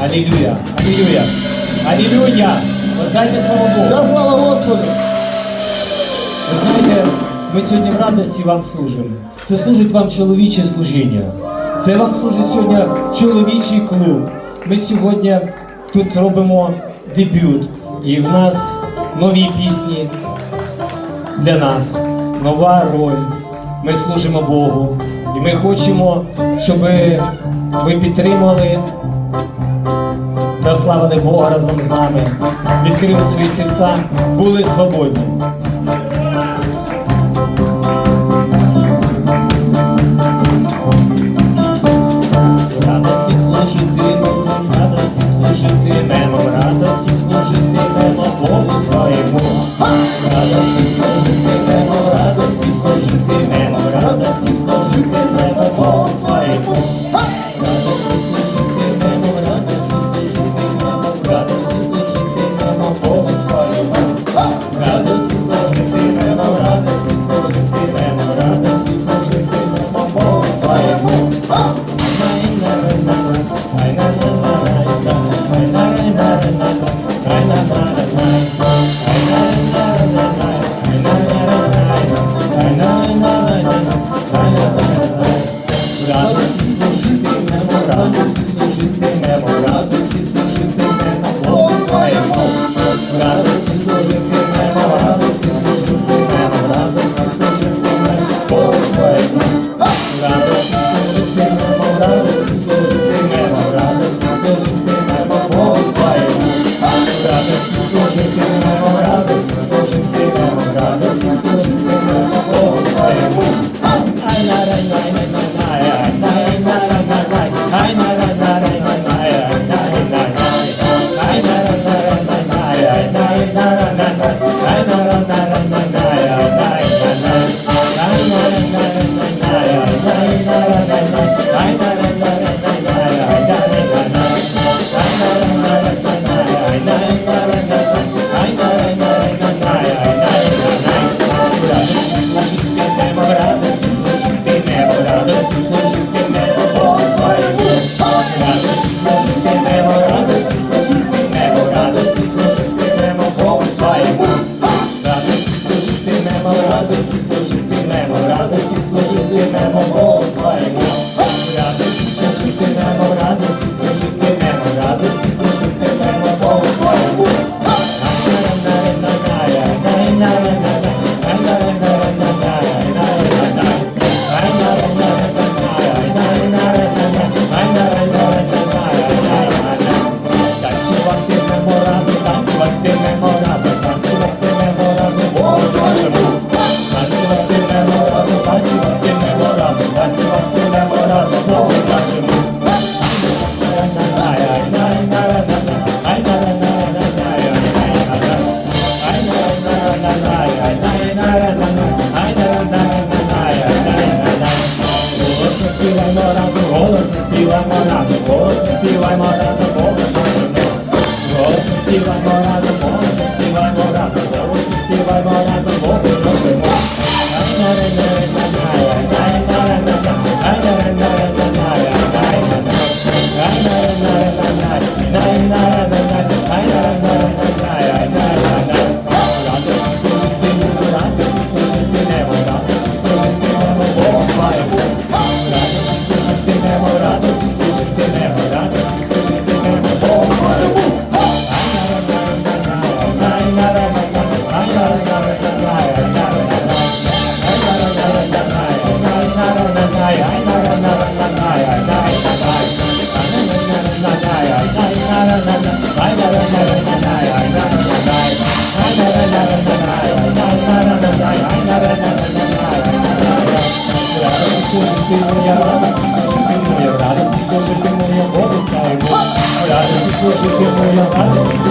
Аллилуйя. Аллилуйя. Аллилуйя. Воздайте слава Богу. Вся слава Господу. Ви знаєте, ми сьогодні в радості вам служимо. Це служить вам чоловіче служіння. Це вам служить сьогодні чоловічий клуб. Ми сьогодні тут робимо дебют. І в нас нові пісні для нас, нова роль. Ми служимо Богу. І ми хочемо, щоб ви підтримали прославили Бога разом з нами, відкрили свої серця, були свободні. Радості служитимем, радості служитимемо, радості служитимемо Богу своєму, радості. my, my, my. служити немо, радості служити немо, радості служити немо, голос маємо. Радості служити немо, радості служити немо, радості співаймо разом, голосно співаймо разом, голосно співаймо разом, голосно співаймо разом. 哎呀！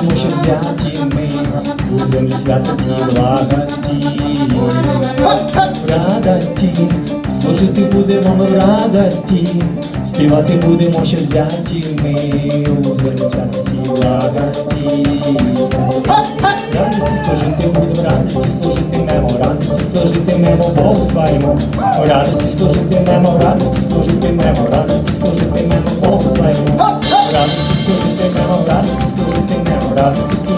тому що взяті ми у землю святості, благості, радості, служити будемо ми в радості, співати будемо, що взяті ми у землю святості, благості, радості служити будемо, радості служити, служитимемо, радості служити, служитимемо, Богу своєму, радості служити, служитимемо, радості служити, служитимемо, радості служити служитимемо. God's